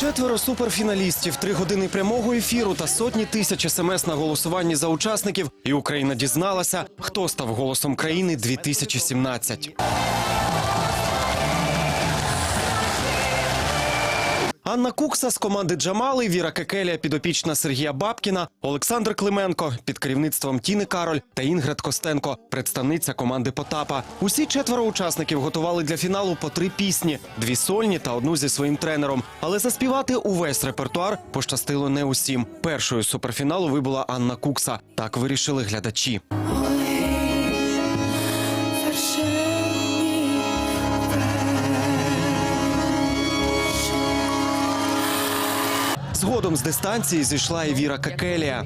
Четверо суперфіналістів, три години прямого ефіру та сотні тисяч смс на голосуванні за учасників. І Україна дізналася, хто став голосом країни 2017. Анна Кукса з команди Джамали, Віра Кекелія, підопічна Сергія Бабкіна, Олександр Клименко під керівництвом Тіни Кароль та Інгрид Костенко, представниця команди Потапа. Усі четверо учасників готували для фіналу по три пісні: дві сольні та одну зі своїм тренером. Але заспівати увесь репертуар пощастило не усім. Першою суперфіналу вибула Анна Кукса. Так вирішили глядачі. Згодом з дистанції зійшла і Віра Кекелія.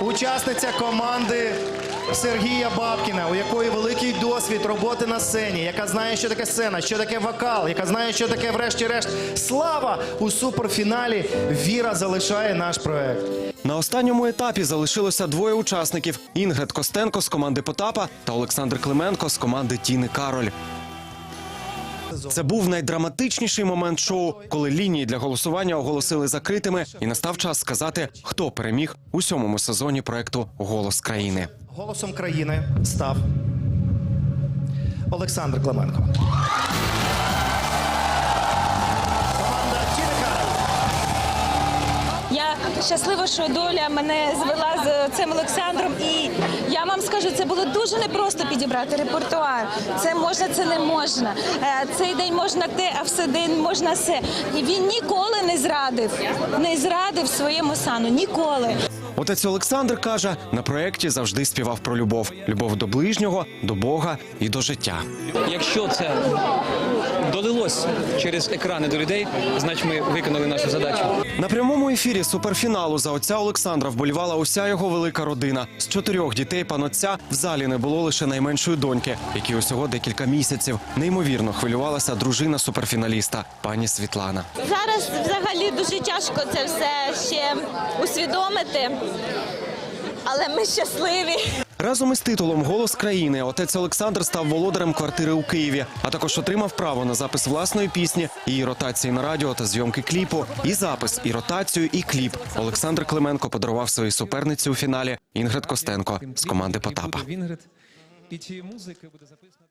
Учасниця команди Сергія Бабкіна, у якої великий досвід роботи на сцені, яка знає, що таке сцена, що таке вокал, яка знає, що таке, врешті-решт, слава у суперфіналі. Віра залишає наш проект. На останньому етапі залишилося двоє учасників: Інгрид Костенко з команди Потапа та Олександр Клименко з команди Тіни Кароль. Це був найдраматичніший момент шоу, коли лінії для голосування оголосили закритими, і настав час сказати, хто переміг у сьомому сезоні проекту Голос країни. Голосом країни став Олександр Клименко. Щаслива, що доля мене звела з цим Олександром. І я вам скажу, це було дуже непросто підібрати репертуар. Це можна, це не можна. Е, Цей день можна те, а все день можна все. І він ніколи не зрадив, не зрадив своєму сану. Ніколи. Отець Олександр каже, на проєкті завжди співав про любов: любов до ближнього, до Бога і до життя. Якщо це долилось через екрани до людей, значить ми виконали нашу задачу. На прямому ефірі суперфіналу за отця Олександра вболівала уся його велика родина. З чотирьох дітей пан отця в залі не було лише найменшої доньки, якій усього декілька місяців. Неймовірно хвилювалася дружина суперфіналіста, пані Світлана. Зараз взагалі дуже тяжко це все ще усвідомити, але ми щасливі. Разом із титулом Голос країни отець Олександр став володарем квартири у Києві, а також отримав право на запис власної пісні, її ротації на радіо та зйомки кліпу. І запис, і ротацію, і кліп. Олександр Клименко подарував своїй суперниці у фіналі Інгрид Костенко з команди Потапа. І цієї музики буде записано.